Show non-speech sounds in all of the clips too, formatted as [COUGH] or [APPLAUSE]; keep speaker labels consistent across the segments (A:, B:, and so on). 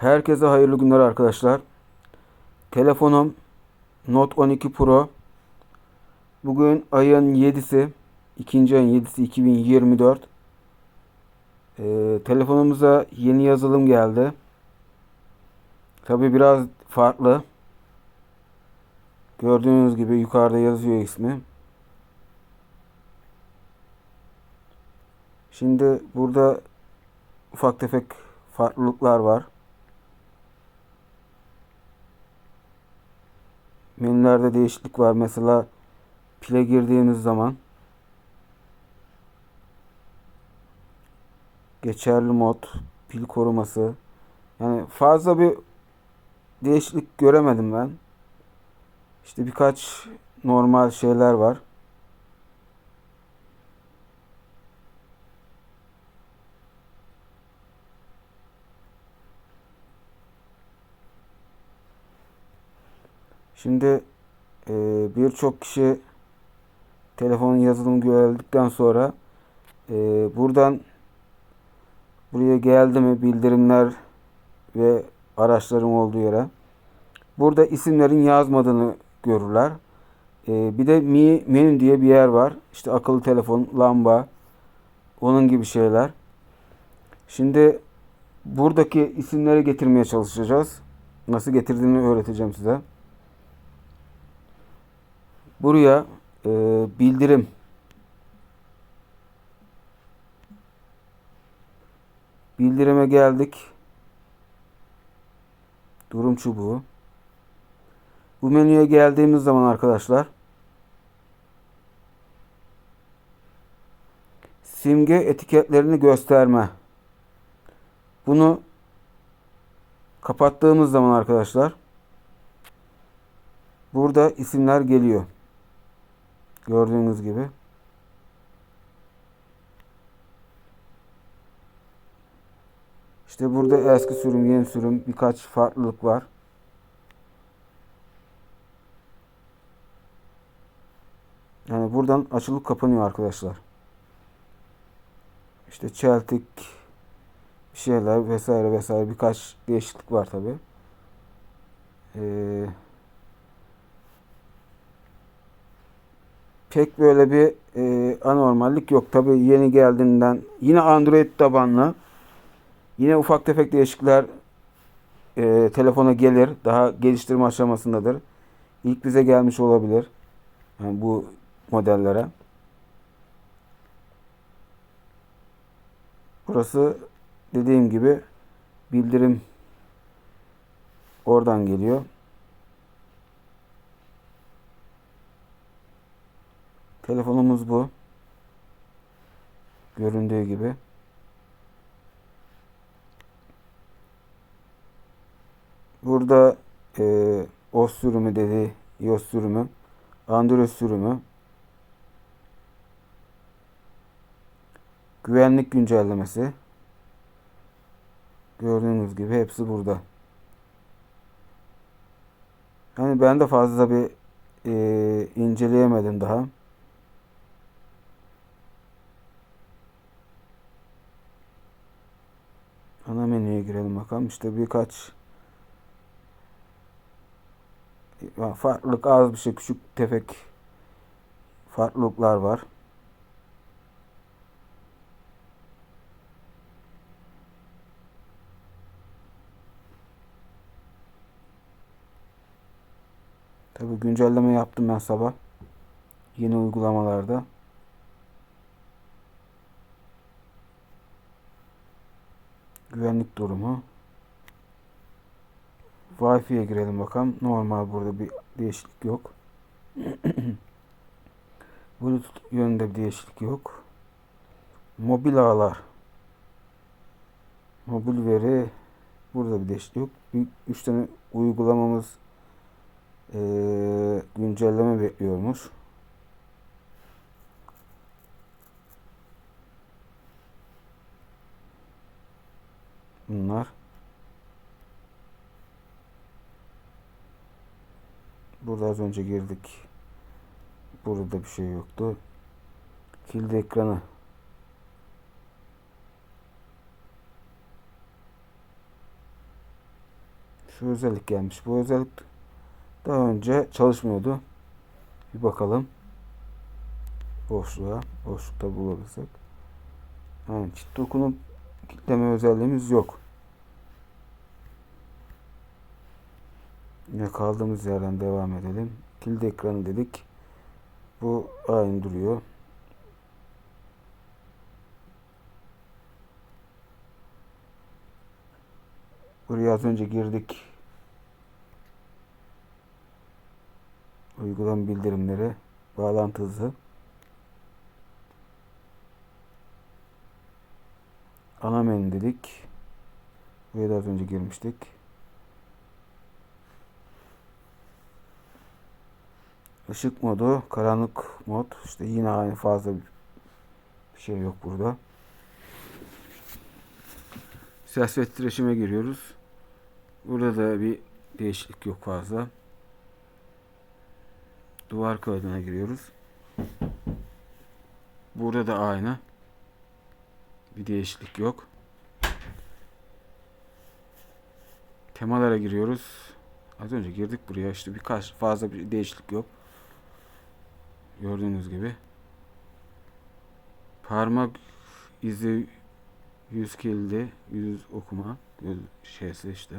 A: Herkese hayırlı günler arkadaşlar. Telefonum Note 12 Pro. Bugün ayın 7'si. ikinci ayın 7'si 2024. Ee, telefonumuza yeni yazılım geldi. Tabi biraz farklı. Gördüğünüz gibi yukarıda yazıyor ismi. Şimdi burada ufak tefek farklılıklar var. Menülerde değişiklik var. Mesela pile girdiğimiz zaman geçerli mod, pil koruması. Yani fazla bir değişiklik göremedim ben. İşte birkaç normal şeyler var. Şimdi e, birçok kişi telefonun yazılımı geldikten sonra e, buradan buraya geldi mi bildirimler ve araçların olduğu yere burada isimlerin yazmadığını görürler. E, bir de mi menü diye bir yer var. İşte akıllı telefon, lamba, onun gibi şeyler. Şimdi buradaki isimleri getirmeye çalışacağız. Nasıl getirdiğini öğreteceğim size. Buraya e, bildirim bildirime geldik. Durum çubuğu. Bu menüye geldiğimiz zaman arkadaşlar simge etiketlerini gösterme. Bunu kapattığımız zaman arkadaşlar burada isimler geliyor. Gördüğünüz gibi. İşte burada eski sürüm, yeni sürüm birkaç farklılık var. Yani buradan açılıp kapanıyor arkadaşlar. İşte çeltik şeyler vesaire vesaire birkaç değişiklik var tabi. Ee, pek böyle bir e, anormallik yok. Tabi yeni geldiğinden yine Android tabanlı yine ufak tefek değişiklikler e, telefona gelir. Daha geliştirme aşamasındadır. İlk bize gelmiş olabilir. Yani bu modellere. Burası dediğim gibi bildirim oradan geliyor. Telefonumuz bu. Göründüğü gibi. Burada e, OS sürümü dedi, iOS sürümü, Android sürümü, güvenlik güncellemesi. Gördüğünüz gibi hepsi burada. Yani ben de fazla bir e, inceleyemedim daha. Ana menüye girelim bakalım. İşte birkaç farklılık az bir şey küçük tefek farklılıklar var. Tabi güncelleme yaptım ben sabah. Yeni uygulamalarda. Güvenlik durumu. Wi-Fi'ye girelim bakalım. Normal burada bir değişiklik yok. [CLEARS THROAT] Bluetooth yönünde bir değişiklik yok. Mobil ağlar. Mobil veri burada bir değişiklik yok. Bir, üç tane uygulamamız ee, güncelleme bekliyormuş. Bunlar. Burada az önce girdik. Burada bir şey yoktu. Kilidi ekranı. Şu özellik gelmiş. Bu özellik daha önce çalışmıyordu. Bir bakalım. Boşluğa. Boşlukta bulabilirsek. Yani çift dokunup kilitleme özelliğimiz yok. Yine kaldığımız yerden devam edelim. Kilit ekranı dedik. Bu aynı duruyor. Buraya az önce girdik. Uygulama bildirimleri, bağlantı hızı. Ana menü dedik. Buraya da az önce girmiştik. Işık modu, karanlık mod. İşte yine aynı fazla bir şey yok burada. Ses ve titreşime giriyoruz. Burada da bir değişiklik yok fazla. Duvar kağıdına giriyoruz. Burada da aynı. Bir değişiklik yok. Temalara giriyoruz. Az önce girdik buraya işte birkaç fazla bir değişiklik yok. Gördüğünüz gibi. Parmak izi yüz kilidi, yüz okuma, yüz şeysi işte.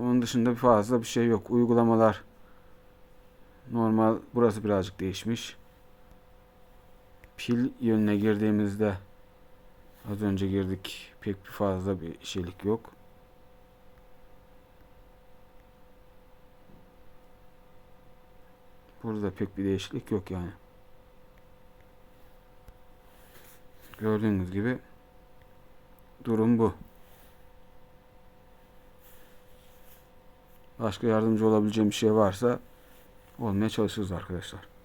A: Onun dışında fazla bir şey yok. Uygulamalar normal burası birazcık değişmiş. Pil yönüne girdiğimizde az önce girdik. Pek bir fazla bir şeylik yok. Burada pek bir değişiklik yok yani. Gördüğünüz gibi durum bu. Başka yardımcı olabileceğim bir şey varsa olmaya çalışırız arkadaşlar.